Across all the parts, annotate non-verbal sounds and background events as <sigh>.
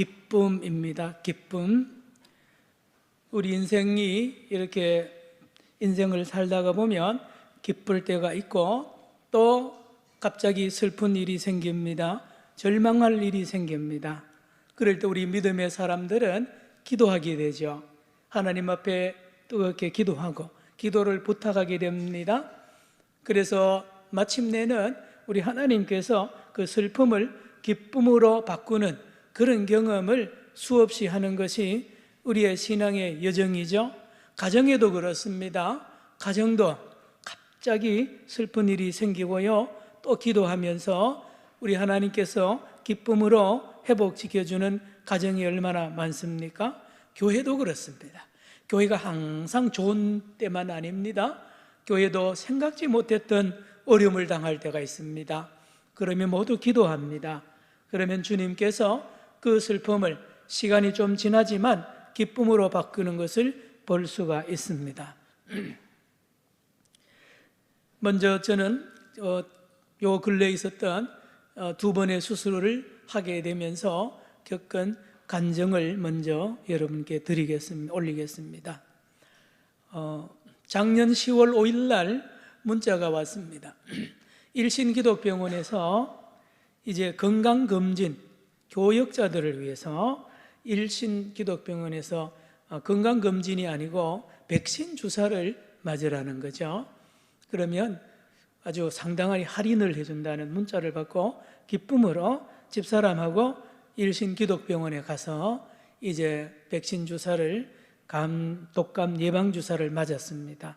기쁨입니다. 기쁨. 우리 인생이 이렇게 인생을 살다가 보면 기쁠 때가 있고 또 갑자기 슬픈 일이 생깁니다. 절망할 일이 생깁니다. 그럴 때 우리 믿음의 사람들은 기도하게 되죠. 하나님 앞에 뜨겁게 기도하고 기도를 부탁하게 됩니다. 그래서 마침내는 우리 하나님께서 그 슬픔을 기쁨으로 바꾸는 그런 경험을 수없이 하는 것이 우리의 신앙의 여정이죠. 가정에도 그렇습니다. 가정도 갑자기 슬픈 일이 생기고요. 또 기도하면서 우리 하나님께서 기쁨으로 회복시켜주는 가정이 얼마나 많습니까? 교회도 그렇습니다. 교회가 항상 좋은 때만 아닙니다. 교회도 생각지 못했던 어려움을 당할 때가 있습니다. 그러면 모두 기도합니다. 그러면 주님께서 그 슬픔을 시간이 좀 지나지만 기쁨으로 바꾸는 것을 볼 수가 있습니다. <clears throat> 먼저 저는 어, 요 근래에 있었던 어, 두 번의 수술을 하게 되면서 겪은 간증을 먼저 여러분께 드리겠습니다. 올리겠습니다. 어, 작년 10월 5일 날 문자가 왔습니다. <clears throat> 일신기독병원에서 이제 건강검진 교역자들을 위해서 일신 기독병원에서 어, 건강검진이 아니고 백신 주사를 맞으라는 거죠. 그러면 아주 상당한 할인을 해준다는 문자를 받고 기쁨으로 집사람하고 일신 기독병원에 가서 이제 백신 주사를 감, 독감 예방 주사를 맞았습니다.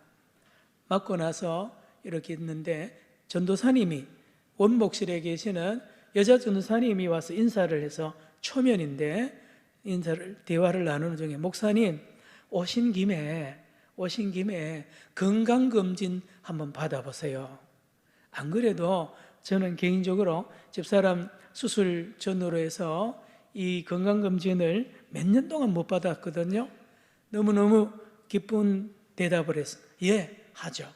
맞고 나서 이렇게 있는데 전도사님이 원목실에 계시는 여자 전도사님이 와서 인사를 해서 초면인데 인사를 대화를 나누는 중에 목사님 오신 김에 오신 김에 건강 검진 한번 받아보세요. 안 그래도 저는 개인적으로 집사람 수술 전후로 해서 이 건강 검진을 몇 년 동안 못 받았거든요. 너무너무 기쁜 대답을 했어요. 예, 하죠.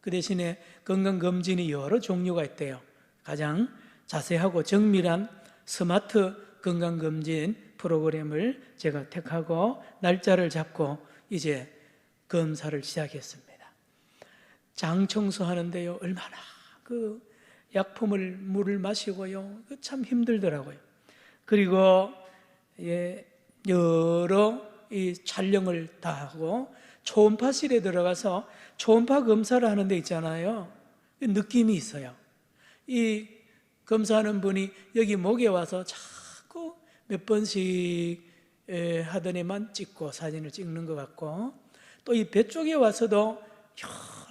그 대신에 건강 검진이 여러 종류가 있대요. 가장 자세하고 정밀한 스마트 건강검진 프로그램을 제가 택하고 날짜를 잡고 이제 검사를 시작했습니다. 장 청소하는데요, 얼마나 그 약품을 물을 마시고요, 그참 힘들더라고요. 그리고 예, 여러 이 촬영을 다 하고 초음파실에 들어가서 초음파 검사를 하는 데 있잖아요. 그 느낌이 있어요. 이 검사하는 분이 여기 목에 와서 자꾸 몇 번씩 하더니만 찍고 사진을 찍는 것 같고 또 이 배 쪽에 와서도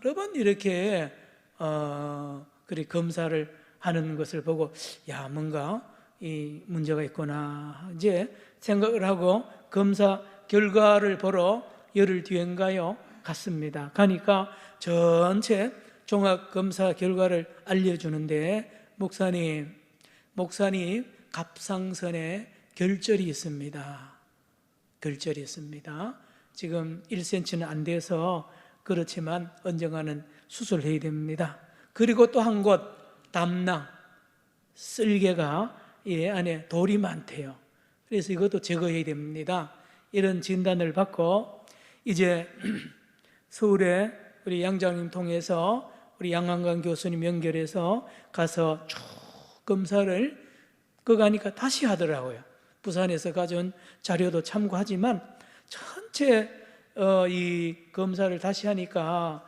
여러 번 이렇게 어 그리 검사를 하는 것을 보고 야 뭔가 이 문제가 있구나 이제 생각을 하고 검사 결과를 보러 열흘 뒤인가요? 갔습니다. 가니까 전체 종합 검사 결과를 알려주는데 목사님, 목사님 갑상선에 결절이 있습니다. 결절이 있습니다. 지금 1cm는 안 돼서 그렇지만 언젠가는 수술해야 됩니다. 그리고 또 한 곳 담낭 쓸개가 이 안에 돌이 많대요. 그래서 이것도 제거해야 됩니다. 이런 진단을 받고 이제 <clears throat> 서울에 우리 양장님 통해서 우리 양한강 교수님 연결해서 가서 쭉 검사를 그 가니까 다시 하더라고요. 부산에서 가져온 자료도 참고하지만 전체 어, 이 검사를 다시 하니까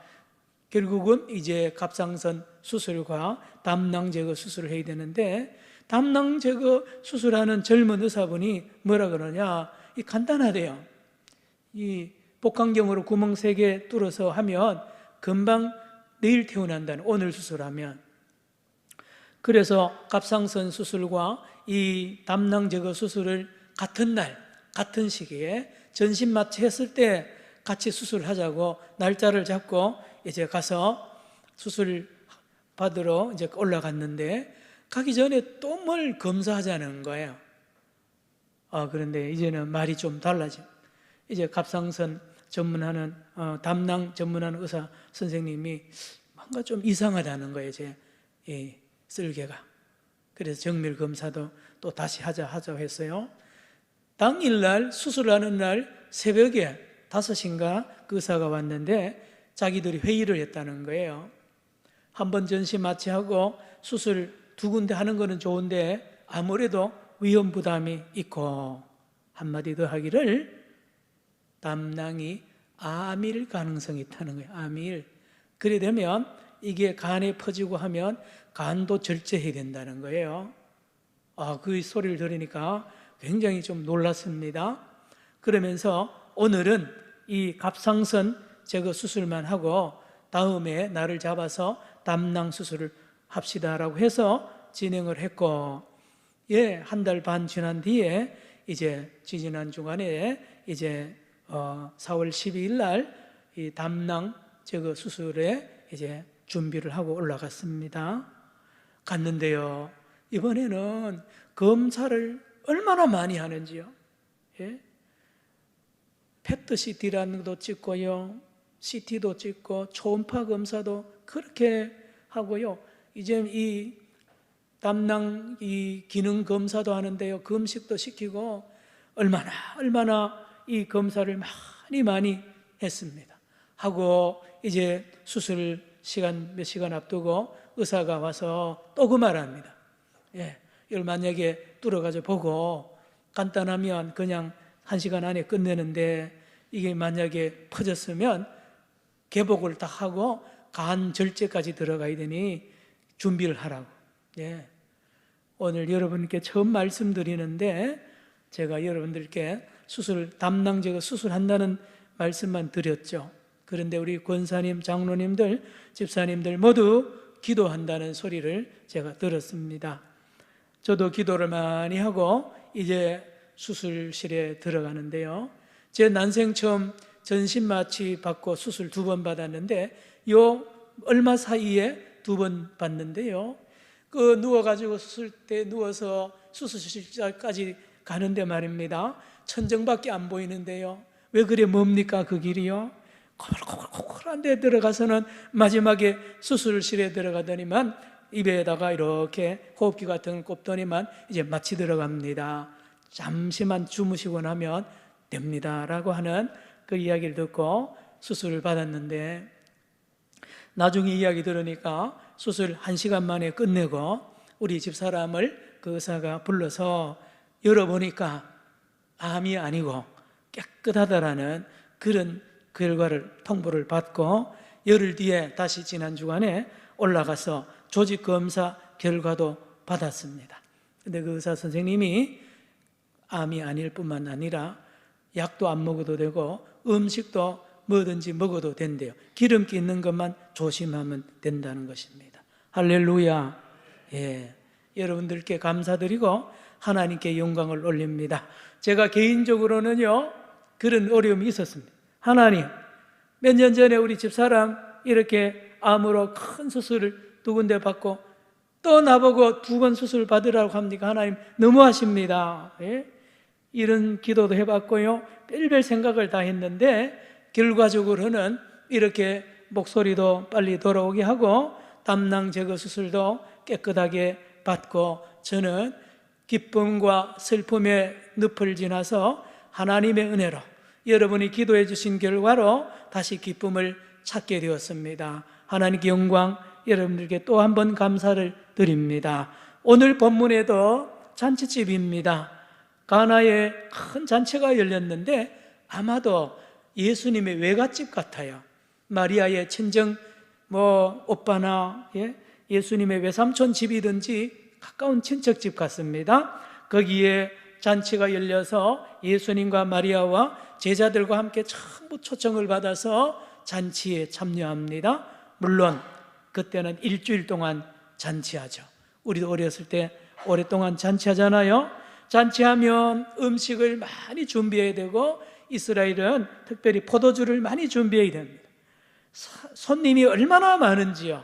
결국은 이제 갑상선 수술과 담낭 제거 수술을 해야 되는데 담낭 제거 수술하는 젊은 의사분이 뭐라 그러냐? 이 간단하대요. 이 복강경으로 구멍 세 개 뚫어서 하면 금방 내일 태어난다는 오늘 수술하면 그래서 갑상선 수술과 이 담낭 제거 수술을 같은 날 같은 시기에 전신 마취했을 때 같이 수술하자고 날짜를 잡고 이제 가서 수술 받으러 이제 올라갔는데 가기 전에 또 뭘 검사하자는 거예요. 아, 그런데 이제는 말이 좀 달라져. 이제 갑상선 전문하는, 어, 담낭 전문하는 의사 선생님이 뭔가 좀 이상하다는 거예요, 제, 이 쓸개가. 그래서 정밀 검사도 또 다시 하자, 하자 했어요. 당일 날 수술하는 날 새벽에 5시인가 그 의사가 왔는데 자기들이 회의를 했다는 거예요. 한 번 전시 마취하고 수술 두 군데 하는 거는 좋은데 아무래도 위험 부담이 있고 한마디 더 하기를 담낭이 암일 가능성이 있다는 거예요. 암일. 그래 되면 이게 간에 퍼지고 하면 간도 절제해야 된다는 거예요. 아, 그 소리를 들으니까 굉장히 좀 놀랐습니다. 그러면서 오늘은 이 갑상선 제거 수술만 하고 다음에 나를 잡아서 담낭 수술을 합시다라고 해서 진행을 했고, 예, 한 달 반 지난 뒤에 이제 지지난 주간에 이제 어, 4월 12일 날 이 담낭 제거 수술에 이제 준비를 하고 올라갔습니다. 갔는데요. 이번에는 검사를 얼마나 많이 하는지요. 예? 페트 CT라는 찍고요. CT도 찍고 초음파 검사도 그렇게 하고요. 이제 이 담낭 이 기능 검사도 하는데요. 금식도 시키고 얼마나 얼마나 이 검사를 많이 많이 했습니다. 하고 이제 수술 시간 몇 시간 앞두고 의사가 와서 또 그 말합니다. 예, 이걸 만약에 뚫어가지고 보고 간단하면 그냥 한 시간 안에 끝내는데 이게 만약에 퍼졌으면 개복을 다 하고 간 절제까지 들어가야 되니 준비를 하라고. 예. 오늘 여러분께 처음 말씀드리는데 제가 여러분들께 수술 제거 수술한다는 말씀만 드렸죠. 그런데 우리 권사님, 장로님들, 집사님들 모두 기도한다는 소리를 제가 들었습니다. 저도 기도를 많이 하고 이제 수술실에 들어가는데요. 제 난생 처음 전신 마취 받고 수술 두 번 받았는데 요 얼마 사이에 두 번 받는데요. 그 누워가지고 수술 때 누워서 수술실까지 가는데 말입니다. 천정밖에 안 보이는데요. 왜 그래 뭡니까 그 길이요? 코골코골코골한 데 들어가서는 마지막에 수술실에 들어가더니만 입에다가 이렇게 호흡기 같은 걸 꼽더니만 이제 마취 들어갑니다. 잠시만 주무시고 나면 됩니다 라고 하는 그 이야기를 듣고 수술을 받았는데 나중에 이야기 들으니까 수술 한 시간 만에 끝내고 우리 집 사람을 그 의사가 불러서 열어보니까 암이 아니고 깨끗하다라는 그런 결과를 통보를 받고 열흘 뒤에 다시 지난 주간에 올라가서 조직 검사 결과도 받았습니다. 근데 그 의사 선생님이 암이 아닐 뿐만 아니라 약도 안 먹어도 되고 음식도 뭐든지 먹어도 된대요. 기름기 있는 것만 조심하면 된다는 것입니다. 할렐루야. 예. 여러분들께 감사드리고 하나님께 영광을 올립니다. 제가 개인적으로는요, 그런 어려움이 있었습니다. 하나님, 몇 년 전에 우리 집사람 이렇게 암으로 큰 수술을 두 군데 받고 또 나보고 두 번 수술 받으라고 합니까? 하나님, 너무하십니다. 예? 이런 기도도 해봤고요. 별별 생각을 다 했는데 결과적으로는 이렇게 목소리도 빨리 돌아오게 하고 담낭 제거 수술도 깨끗하게 받고 저는 기쁨과 슬픔의 늪을 지나서 하나님의 은혜로 여러분이 기도해 주신 결과로 다시 기쁨을 찾게 되었습니다. 하나님께 영광 여러분들께 또 한 번 감사를 드립니다. 오늘 본문에도 잔치집입니다. 가나에 큰 잔치가 열렸는데 아마도 예수님의 외갓집 같아요. 마리아의 친정 뭐 오빠나 예? 예수님의 외삼촌 집이든지 가까운 친척집 같습니다. 거기에 잔치가 열려서 예수님과 마리아와 제자들과 함께 전부 초청을 받아서 잔치에 참여합니다. 물론 그때는 일주일 동안 잔치하죠. 우리도 어렸을 때 오랫동안 잔치하잖아요. 잔치하면 음식을 많이 준비해야 되고 이스라엘은 특별히 포도주를 많이 준비해야 됩니다. 손님이 얼마나 많은지요.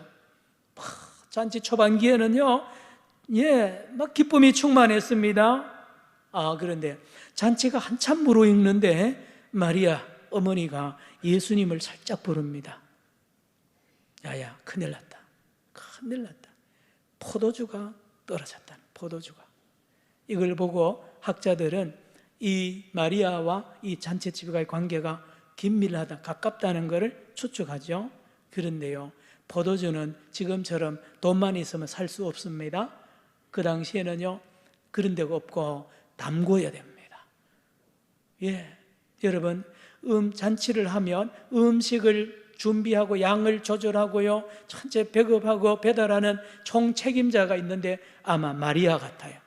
잔치 초반기에는요, 예, 막 기쁨이 충만했습니다. 아, 그런데 잔치가 한참 무르익는데 마리아 어머니가 예수님을 살짝 부릅니다. 야야, 큰일 났다. 큰일 났다. 포도주가 떨어졌다. 포도주가. 이걸 보고 학자들은 이 마리아와 이 잔치집과의 관계가 긴밀하다, 가깝다는 것을 추측하죠. 그런데요, 포도주는 지금처럼 돈만 있으면 살 수 없습니다. 그 당시에는요, 그런 데가 없고 담궈야 됩니다. 예, 여러분, 음, 잔치를 하면 음식을 준비하고 양을 조절하고요, 천재 배급하고 배달하는 총 책임자가 있는데 아마 마리아 같아요.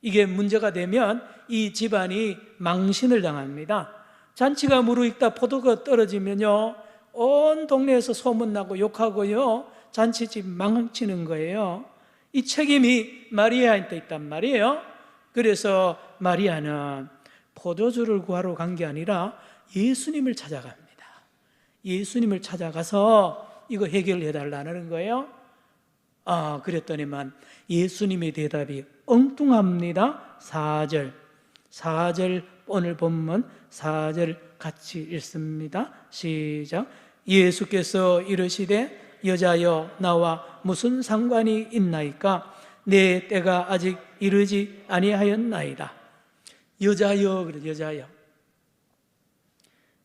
이게 문제가 되면 이 집안이 망신을 당합니다. 잔치가 무르익다 포도가 떨어지면요, 온 동네에서 소문나고 욕하고요, 잔치집 망치는 거예요. 이 책임이 마리아한테 있단 말이에요. 그래서 마리아는 포도주를 구하러 간 게 아니라 예수님을 찾아갑니다. 예수님을 찾아가서 이거 해결해 달라는 거예요. 아, 그랬더니만 예수님의 대답이 엉뚱합니다. 4절. 4절 오늘 본문 4절 같이 읽습니다. 시작. 예수께서 이르시되 여자여 나와 무슨 상관이 있나이까 내 때가 아직 이르지 아니하였나이다. 여자여 그래 여자여.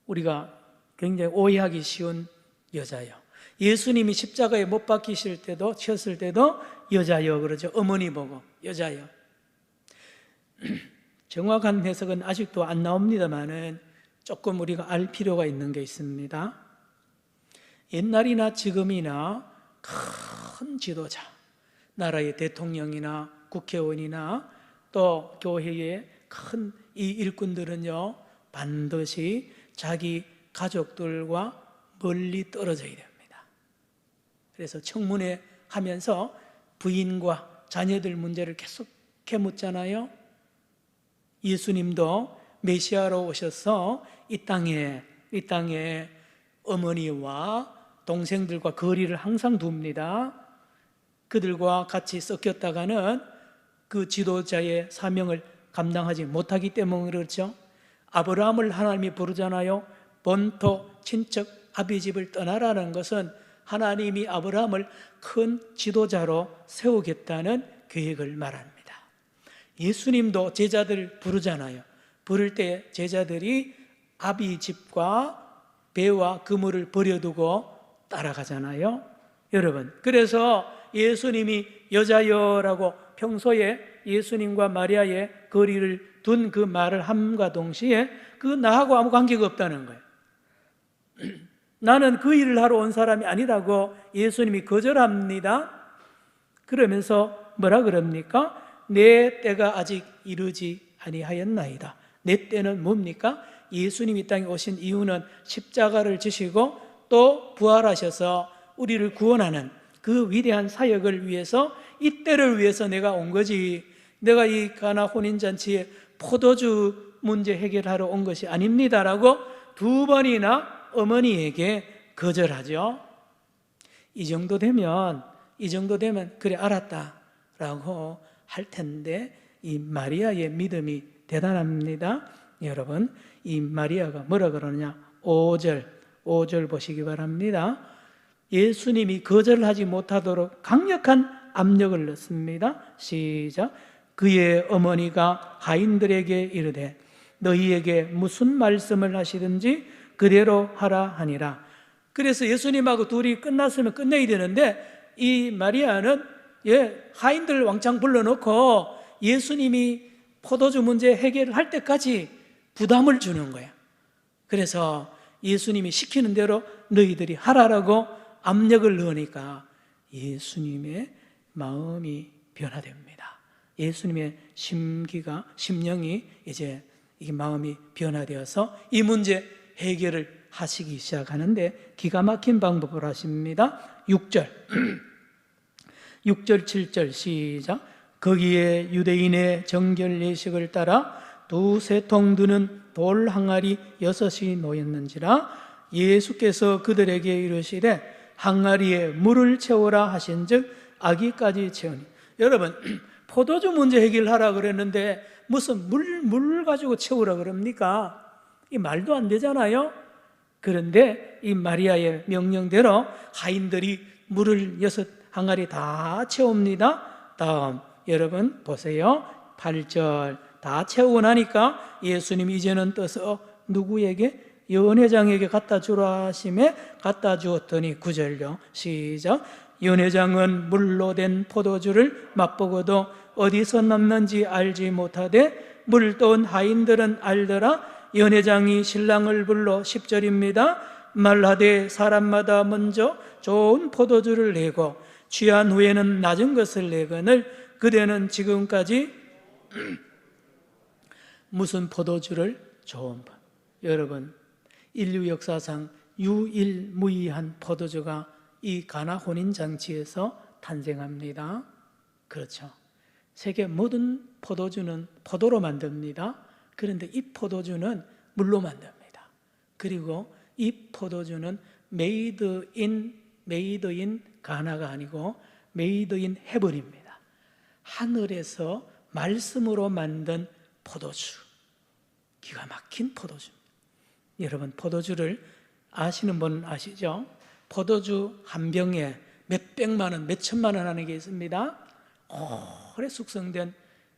우리가 굉장히 오해하기 쉬운 여자여. 예수님이 십자가에 못 박히실 때도 치었을 때도 여자여 그러죠. 어머니 보고 여자여. <clears throat> 정확한 해석은 아직도 안 나옵니다만은 조금 우리가 알 필요가 있는 게 있습니다. 옛날이나 지금이나 큰 지도자, 나라의 대통령이나 국회의원이나 또 교회의 큰 이 일꾼들은요, 반드시 자기 가족들과 멀리 떨어져야 됩니다. 그래서 청문회 하면서 부인과 자녀들 문제를 계속 캐묻잖아요. 예수님도 메시아로 오셔서 이 땅에 이 땅에 어머니와 동생들과 거리를 항상 둡니다. 그들과 같이 섞였다가는 그 지도자의 사명을 감당하지 못하기 때문에 그렇죠. 아브라함을 하나님이 부르잖아요. 본토 친척 아비 집을 떠나라는 것은 하나님이 아브라함을 큰 지도자로 세우겠다는 계획을 말합니다. 예수님도 제자들 부르잖아요. 부를 때 제자들이 아비 집과 배와 그물을 버려두고 따라가잖아요. 여러분, 그래서 예수님이 여자여라고 평소에 예수님과 마리아의 거리를 둔 그 말을 함과 동시에 그 나하고 아무 관계가 없다는 거예요. <clears throat> 나는 그 일을 하러 온 사람이 아니라고 예수님이 거절합니다. 그러면서 뭐라 그럽니까? 내 때가 아직 이르지 아니하였나이다. 내 때는 뭡니까? 예수님이 땅에 오신 이유는 십자가를 지시고 또 부활하셔서 우리를 구원하는 그 위대한 사역을 위해서 이 때를 위해서 내가 온 거지. 내가 이 가나 혼인 잔치에 포도주 문제 해결하러 온 것이 아닙니다라고 두 번이나 어머니에게 거절하죠. 이 정도 되면 이 정도 되면 그래 알았다 라고 할 텐데 이 마리아의 믿음이 대단합니다. 여러분, 이 마리아가 뭐라 그러느냐? 5절, 5절 보시기 바랍니다. 예수님이 거절하지 못하도록 강력한 압력을 넣습니다. 시작. 그의 어머니가 하인들에게 이르되 너희에게 무슨 말씀을 하시든지 그대로 하라 하니라. 그래서 예수님하고 둘이 끝났으면 끝내야 되는데 이 마리아는 예, 하인들 왕창 불러놓고 예수님이 포도주 문제 해결을 할 때까지 부담을 주는 거야. 그래서 예수님이 시키는 대로 너희들이 하라라고 압력을 넣으니까 예수님의 마음이 변화됩니다. 예수님의 심기가 심령이 이제 이 마음이 변화되어서 이 문제 해결을 하시기 시작하는데 기가 막힌 방법을 하십니다. 6절. 6절, 7절 시작. 거기에 유대인의 정결 예식을 따라 두세 통 드는 돌 항아리 여섯이 놓였는지라 예수께서 그들에게 이르시되 항아리에 물을 채우라 하신즉 아기까지 채우니 여러분 <clears throat> 포도주 문제 해결하라 그랬는데 무슨 물, 물 가지고 채우라 그럽니까? 이 말도 안 되잖아요. 그런데 이 마리아의 명령대로 하인들이 물을 여섯 항아리 다 채웁니다. 다음 여러분 보세요. 8절 다 채우고 나니까 예수님이 이제는 떠서 누구에게? 연회장에게 갖다 주라 하심에 갖다 주었더니 구절요 시작. 연회장은 물로 된 포도주를 맛보고도 어디서 났는지 알지 못하되 물돈 하인들은 알더라. 연회장이 신랑을 불러 10절입니다. 말하되 사람마다 먼저 좋은 포도주를 내고 취한 후에는 낮은 것을 내거늘 그대는 지금까지 <clears throat> 무슨 포도주를 좋은 법 여러분 인류 역사상 유일무이한 포도주가 이 가나 혼인 잔치에서 탄생합니다. 그렇죠. 세계 모든 포도주는 포도로 만듭니다. 그런데 이 포도주는 물로 만듭니다. 그리고 이 포도주는 메이드 인 메이드 인 가나가 아니고 메이드 인 헤븐입니다. 하늘에서 말씀으로 만든 포도주. 기가 막힌 포도주. 여러분 포도주를 아시는 분 아시죠? 포도주 한 병에 몇 백만 원, 몇 천만 원 하는 게 있습니다. 오래 숙성된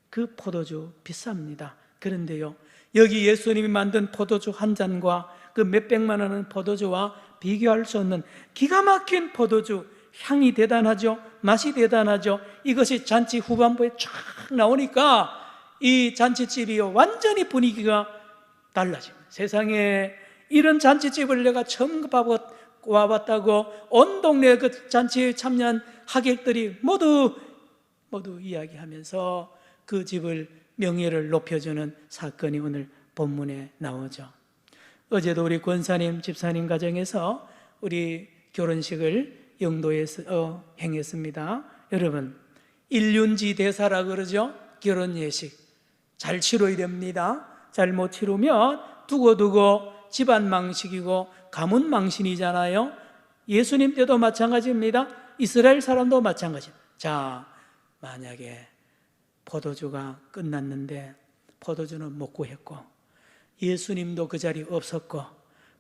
그 포도주 비쌉니다. 그런데요, 여기 예수님이 만든 포도주 한 잔과 그 몇 백만 원은 포도주와 비교할 수 없는 기가 막힌 포도주 향이 대단하죠. 맛이 대단하죠. 이것이 잔치 후반부에 쫙 나오니까 이 잔치집이 완전히 분위기가 달라집니다. 세상에 이런 잔치집을 내가 처음 와봤다고 온 동네 그 잔치에 참여한 하객들이 모두 모두 이야기하면서 그 집을 명예를 높여주는 사건이 오늘 본문에 나오죠. 어제도 우리 권사님 집사님 가정에서 우리 결혼식을 영도에서 어, 행했습니다. 여러분 일륜지 대사라 그러죠. 결혼 예식 잘 치러야 됩니다. 잘못 치르면 두고두고 집안 망식이고 가문 망신이잖아요. 예수님 때도 마찬가지입니다. 이스라엘 사람도 마찬가지. 자, 만약에 포도주가 끝났는데 포도주는 못 구했고 예수님도 그 자리에 없었고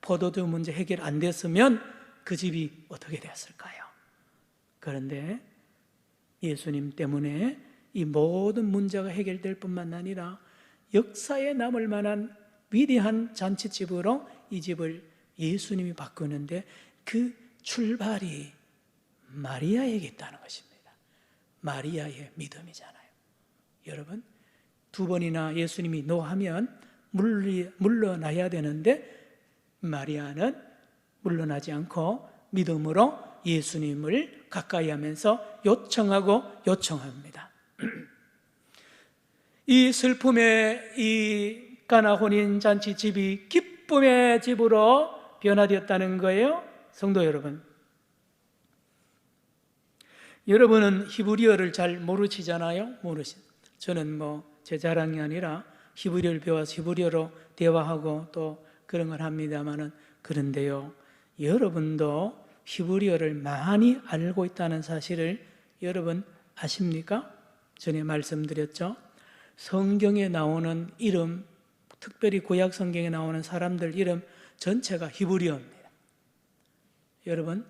포도주 문제 해결 안 됐으면 그 집이 어떻게 됐을까요? 그런데 예수님 때문에 이 모든 문제가 해결될 뿐만 아니라 역사에 남을 만한 위대한 잔치집으로 이 집을 예수님이 바꾸는데 그 출발이 마리아에게 있다는 것입니다. 마리아의 믿음이잖아요. 여러분, 두 번이나 예수님이 노하면 물러나야 되는데 마리아는 물러나지 않고 믿음으로 예수님을 가까이 하면서 요청하고 요청합니다. 이 슬픔의 이 가나 혼인 잔치 집이 기쁨의 집으로 변화되었다는 거예요. 성도 여러분. 여러분은 히브리어를 잘 모르시잖아요. 모르시. 저는 뭐 제 자랑이 아니라 히브리어를 배워서 히브리어로 대화하고 또 그런 걸 합니다만은 그런데요. 여러분도 히브리어를 많이 알고 있다는 사실을 여러분 아십니까? 전에 말씀드렸죠. 성경에 나오는 이름 특별히 구약 성경에 나오는 사람들 이름 전체가 히브리어입니다. 여러분,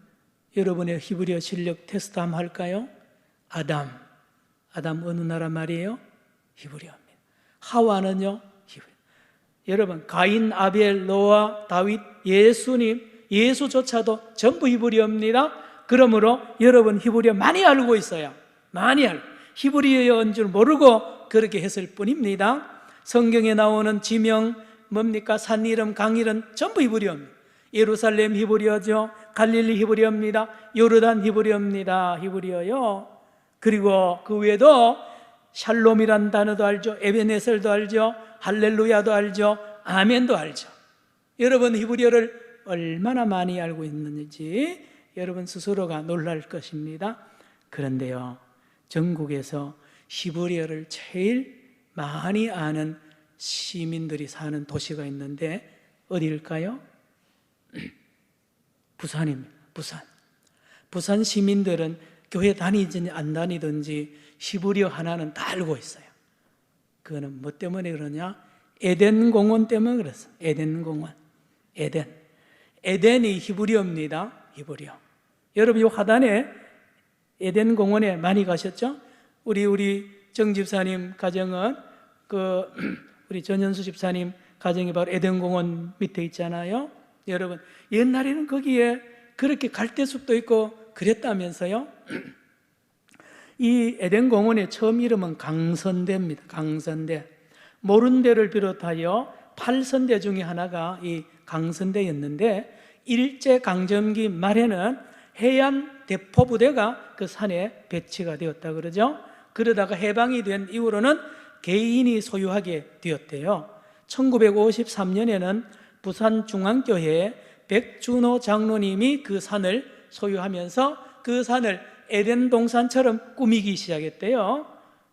여러분의 히브리어 실력 테스트 한번 할까요? 아담. 아담 어느 나라 말이에요? 히브리어입니다. 하와는요? 히브리어. 여러분, 가인, 아벨, 노아, 다윗, 예수님, 예수조차도 전부 히브리어입니다. 그러므로 여러분 히브리어 많이 알고 있어요. 많이 알고. 히브리어인 줄 모르고 그렇게 했을 뿐입니다. 성경에 나오는 지명 뭡니까? 산 이름, 강 이름 전부 히브리어입니다. 예루살렘 히브리어죠. 갈릴리 히브리어입니다. 요르단 히브리어입니다. 히브리어요. 그리고 그 외에도 샬롬이란 단어도 알죠. 에베네셀도 알죠. 할렐루야도 알죠. 아멘도 알죠. 여러분 히브리어를 얼마나 많이 알고 있는지 여러분 스스로가 놀랄 것입니다. 그런데요. 전국에서 히브리어를 제일 많이 아는 시민들이 사는 도시가 있는데 어디일까요? <clears throat> 부산입니다. 부산. 부산 시민들은 교회 다니든지 안 다니든지 히브리어 하나는 다 알고 있어요. 그거는 뭐 때문에 그러냐? 에덴 공원 때문에 그랬어. 에덴 공원. 에덴. 에덴이 히브리어입니다. 히브리어. 여러분 이 화단에 에덴 공원에 많이 가셨죠? 우리 우리 정 집사님 가정은 그 <clears throat> 우리 전현수 집사님 가정이 바로 에덴 공원 밑에 있잖아요. 여러분 옛날에는 거기에 그렇게 갈대숲도 있고 그랬다면서요. <clears throat> 이 에덴 공원의 처음 이름은 강선대입니다. 강선대. 모른대를 비롯하여 8선대 중에 하나가 이 강선대였는데 일제 강점기 말에는 해안 대포 부대가 그 산에 배치가 되었다 그러죠. 그러다가 해방이 된 이후로는 개인이 소유하게 되었대요. 1953년에는 부산 중앙교회 백준호 장로님이 그 산을 소유하면서 그 산을 에덴 동산처럼 꾸미기 시작했대요.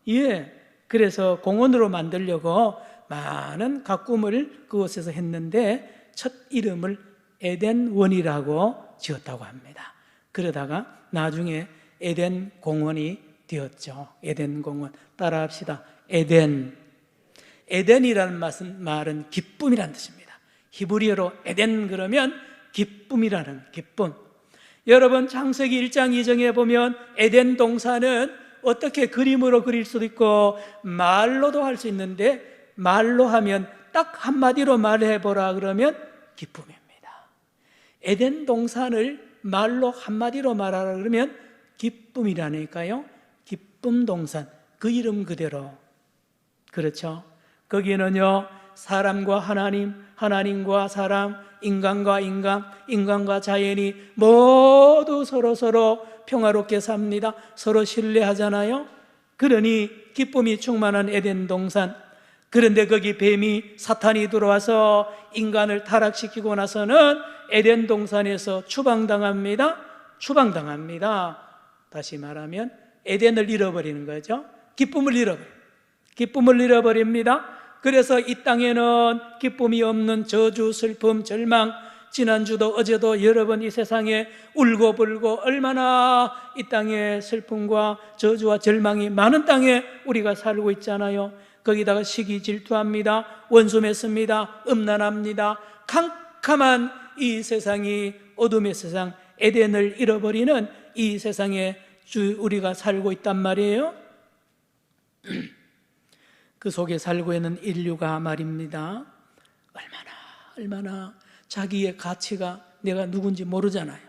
예. 그래서 공원으로 만들려고 많은 가꿈을 그곳에서 했는데 첫 이름을 에덴원이라고 지었다고 합니다. 그러다가 나중에 에덴 공원이 되었죠. 에덴 공원. 따라합시다. 에덴. 에덴이라는 말은, 말은 기쁨이라는 뜻입니다. 히브리어로 에덴 그러면 기쁨이라는 기쁨. 여러분 창세기 1장 2장에 보면 에덴 동산은 어떻게 그림으로 그릴 수도 있고 말로도 할 수 있는데 말로 하면 딱 한마디로 말해 보라 그러면 기쁨입니다. 에덴 동산을 말로 한마디로 말하라 그러면 기쁨이라니까요. 기쁨 동산 그 이름 그대로 그렇죠. 거기에는요 사람과 하나님, 하나님과 사람, 인간과 인간, 인간과 자연이 모두 서로 서로 평화롭게 삽니다. 서로 신뢰하잖아요. 그러니 기쁨이 충만한 에덴 동산. 그런데 거기 뱀이 사탄이 들어와서 인간을 타락시키고 나서는 에덴 동산에서 추방당합니다. 추방당합니다. 다시 말하면 에덴을 잃어버리는 거죠. 기쁨을 잃어버려. 기쁨을 잃어버립니다. 그래서 이 땅에는 기쁨이 없는 저주, 슬픔, 절망, 지난주도 어제도 여러 번이 세상에 울고 불고 얼마나 이 땅에 슬픔과 저주와 절망이 많은 땅에 우리가 살고 있잖아요. 거기다가 시기 질투합니다. 원수 맺습니다. 음란합니다. 캄캄한 이 세상이 어둠의 세상, 에덴을 잃어버리는 이 세상에 주 우리가 살고 있단 말이에요. <clears throat> 그 속에 살고 있는 인류가 말입니다. 얼마나 얼마나 자기의 가치가 내가 누군지 모르잖아요.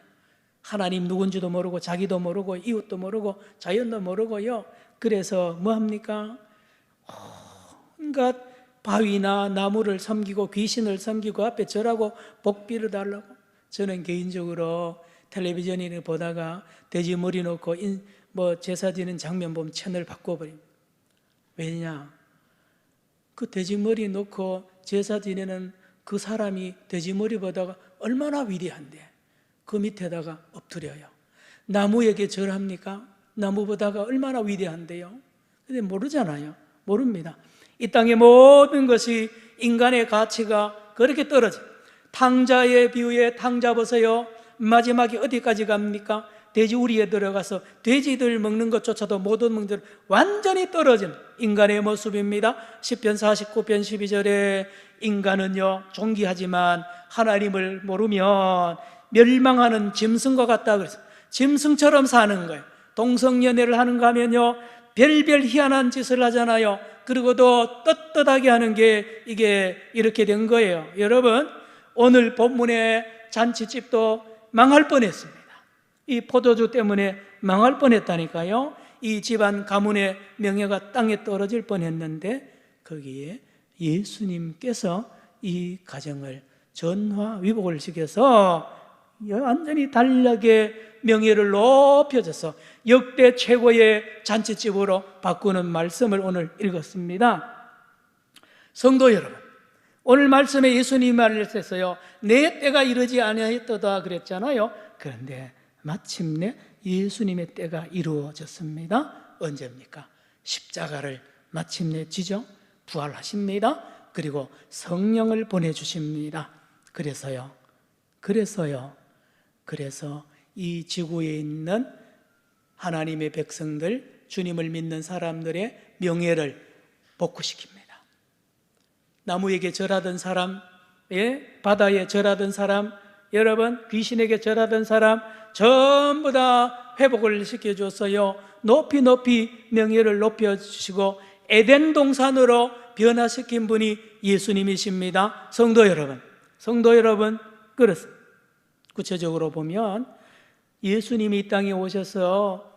하나님 누군지도 모르고 자기도 모르고 이웃도 모르고 자연도 모르고요. 그래서 뭐 합니까? 온갖 바위나 나무를 섬기고 귀신을 섬기고 앞에 절하고 복비를 달라고 저는 개인적으로 텔레비전을 보다가 돼지 머리 놓고 인, 뭐 제사 지는 장면 보면 채널 바꿔버립니다. 왜냐? 그 돼지 머리 놓고 제사 지내는 그 사람이 돼지 머리 보다가 얼마나 위대한데 그 밑에다가 엎드려요. 나무에게 절합니까? 나무 보다가 얼마나 위대한데요. 근데 모르잖아요. 모릅니다. 이 땅의 모든 것이 인간의 가치가 그렇게 떨어져. 탕자의 비유에 탕자 보세요. 마지막에 어디까지 갑니까? 돼지 우리에 들어가서 돼지들 먹는 것조차도 못 얻는 들 완전히 떨어진 인간의 모습입니다. 10편 49편 12절에 인간은요 존귀하지만 하나님을 모르면 멸망하는 짐승과 같다 그래서 짐승처럼 사는 거예요. 동성연애를 하는가 하면요 별별 희한한 짓을 하잖아요. 그리고도 떳떳하게 하는 게 이게 이렇게 된 거예요. 여러분 오늘 본문의 잔치집도 망할 뻔했습니다. 이 포도주 때문에 망할 뻔했다니까요. 이 집안 가문의 명예가 땅에 떨어질 뻔했는데 거기에 예수님께서 이 가정을 전화 위복을 시켜서 완전히 단락의 명예를 높여줘서 역대 최고의 잔치집으로 바꾸는 말씀을 오늘 읽었습니다. 성도 여러분, 오늘 말씀에 예수님 말했어요. 내 때가 이르지 아니하였다 그랬잖아요. 그런데 마침내 예수님의 때가 이루어졌습니다. 언제입니까? 십자가를 마침내 지죠. 부활하십니다. 그리고 성령을 보내 주십니다. 그래서요. 그래서요. 그래서 이 지구에 있는 하나님의 백성들, 주님을 믿는 사람들의 명예를 복구시킵니다. 나무에게 절하던 사람, 예? 바다에 절하던 사람, 여러분 귀신에게 절하던 사람 전부 다 회복을 시켜줬어요. 높이 높이 명예를 높여주시고 에덴 동산으로 변화시킨 분이 예수님이십니다. 성도 여러분, 성도 여러분, 그렇습니다. 구체적으로 보면 예수님이 이 땅에 오셔서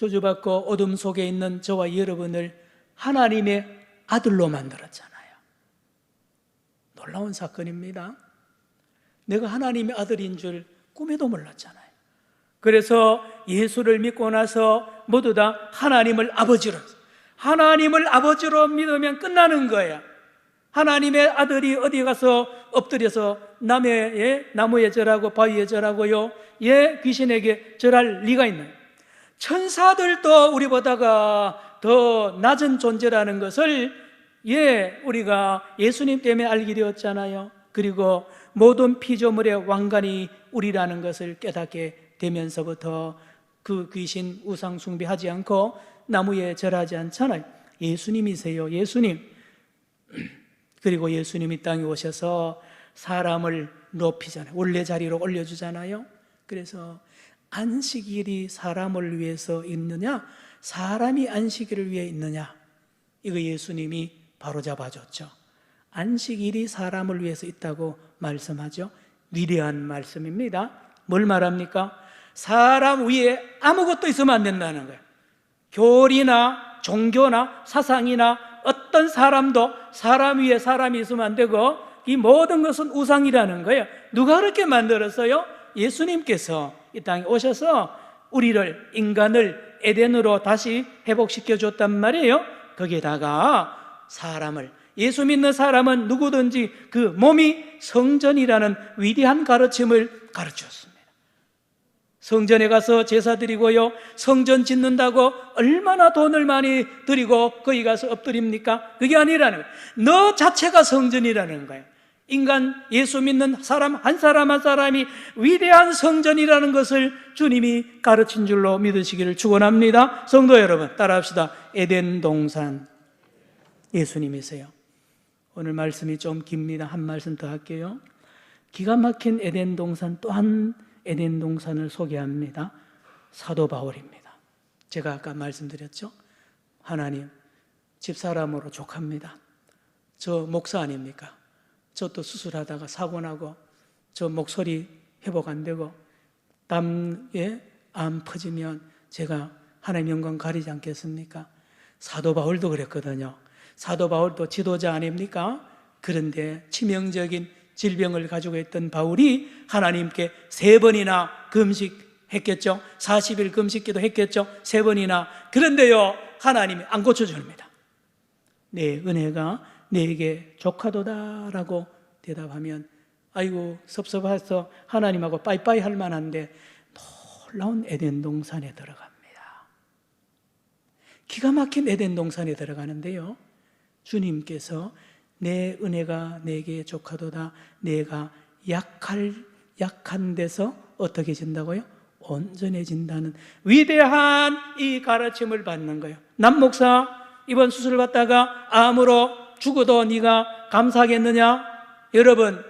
저주받고 어둠 속에 있는 저와 여러분을 하나님의 아들로 만들었잖아요. 놀라운 사건입니다. 내가 하나님의 아들인 줄 꿈에도 몰랐잖아요. 그래서 예수를 믿고 나서 모두 다 하나님을 아버지로, 하나님을 아버지로 믿으면 끝나는 거야. 하나님의 아들이 어디 가서 엎드려서 남의 예? 나무에 절하고 바위에 절하고요. 예 귀신에게 절할 리가 있나요? 천사들도 우리보다가 더 낮은 존재라는 것을 예 우리가 예수님 때문에 알게 되었잖아요. 그리고 모든 피조물의 왕관이 우리라는 것을 깨닫게 되면서부터 그 귀신 우상 숭배하지 않고 나무에 절하지 않잖아요. 예수님이세요. 예수님. <clears throat> 그리고 예수님이 땅에 오셔서 사람을 높이잖아요. 원래 자리로 올려주잖아요. 그래서 안식일이 사람을 위해서 있느냐, 사람이 안식일을 위해 있느냐, 이거 예수님이 바로 잡아줬죠. 안식일이 사람을 위해서 있다고 말씀하죠. 위대한 말씀입니다. 뭘 말합니까? 사람 위에 아무것도 있으면 안 된다는 거예요. 교리나 종교나 사상이나 어떤 사람도 사람 위에 사람이 있으면 안 되고 이 모든 것은 우상이라는 거예요. 누가 그렇게 만들었어요? 예수님께서 이 땅에 오셔서 우리를 인간을 에덴으로 다시 회복시켜 줬단 말이에요. 거기에다가 사람을 예수 믿는 사람은 누구든지 그 몸이 성전이라는 위대한 가르침을 가르쳤습니다. 성전에 가서 제사 드리고요. 성전 짓는다고 얼마나 돈을 많이 드리고 거기 가서 엎드립니까? 그게 아니라는 거예요. 너 자체가 성전이라는 거예요. 인간 예수 믿는 사람 한 사람 한 사람이 위대한 성전이라는 것을 주님이 가르친 줄로 믿으시기를 축원합니다. 성도 여러분 따라합시다. 에덴 동산 예수님이세요. 오늘 말씀이 좀 깁니다. 한 말씀 더 할게요. 기가 막힌 에덴 동산 또 한 에덴 동산을 소개합니다. 사도 바울입니다. 제가 아까 말씀드렸죠. 하나님 집사람으로 족합니다. 저 목사 아닙니까? 저 또 수술하다가 사고 나고 저 목소리 회복 안 되고 땀에 암 퍼지면 제가 하나님 영광 가리지 않겠습니까? 사도 바울도 그랬거든요. 사도 바울도 지도자 아닙니까? 그런데 치명적인 질병을 가지고 있던 바울이 하나님께 세 번이나 금식했겠죠. 40일 금식기도 했겠죠. 세 번이나. 그런데요, 하나님이 안 고쳐줍니다. 내 은혜가 내게 조카도다라고 대답하면 아이고 섭섭해서 하나님하고 빠이빠이 할 만한데 놀라운 에덴 동산에 들어갑니다. 기가 막힌 에덴 동산에 들어가는데요. 주님께서 내 은혜가 내게 조카도다. 내가 약할 약한 데서 어떻게 진다고요? 온전해진다는 위대한 이 가르침을 받는 거예요. 남 목사 이번 수술 받다가 암으로 죽어도 네가 감사하겠느냐? 여러분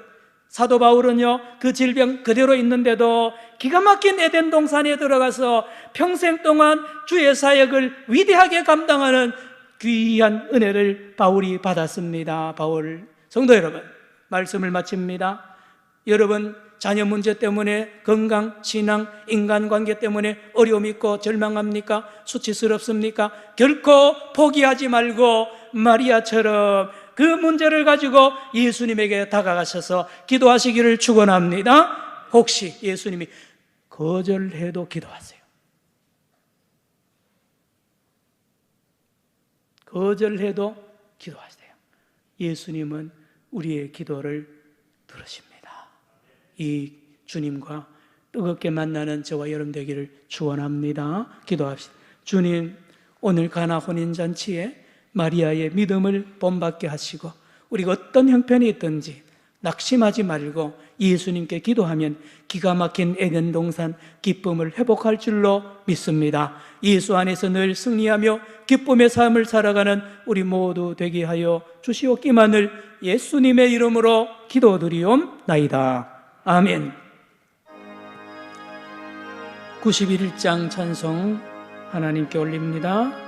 사도 바울은요 그 질병 그대로 있는데도 기가 막힌 에덴 동산에 들어가서 평생 동안 주의 사역을 위대하게 감당하는 귀한 은혜를 바울이 받았습니다. 바울 성도 여러분 말씀을 마칩니다. 여러분 자녀 문제 때문에 건강, 신앙, 인간관계 때문에 어려움 있고 절망합니까? 수치스럽습니까? 결코 포기하지 말고 마리아처럼 그 문제를 가지고 예수님에게 다가가셔서 기도하시기를 축원합니다. 혹시 예수님이 거절해도 기도하세요. 거절해도 기도하세요. 예수님은 우리의 기도를 들으십니다. 이 주님과 뜨겁게 만나는 저와 여러분 되기를 축원합니다. 기도합시다. 주님, 오늘 가나 혼인 잔치에 마리아의 믿음을 본받게 하시고 우리가 어떤 형편이 있든지 낙심하지 말고 예수님께 기도하면 기가 막힌 에덴 동산 기쁨을 회복할 줄로 믿습니다. 예수 안에서 늘 승리하며 기쁨의 삶을 살아가는 우리 모두 되게 하여 주시옵기만을 예수님의 이름으로 기도드리옵나이다. 아멘. 91장 찬송 하나님께 올립니다.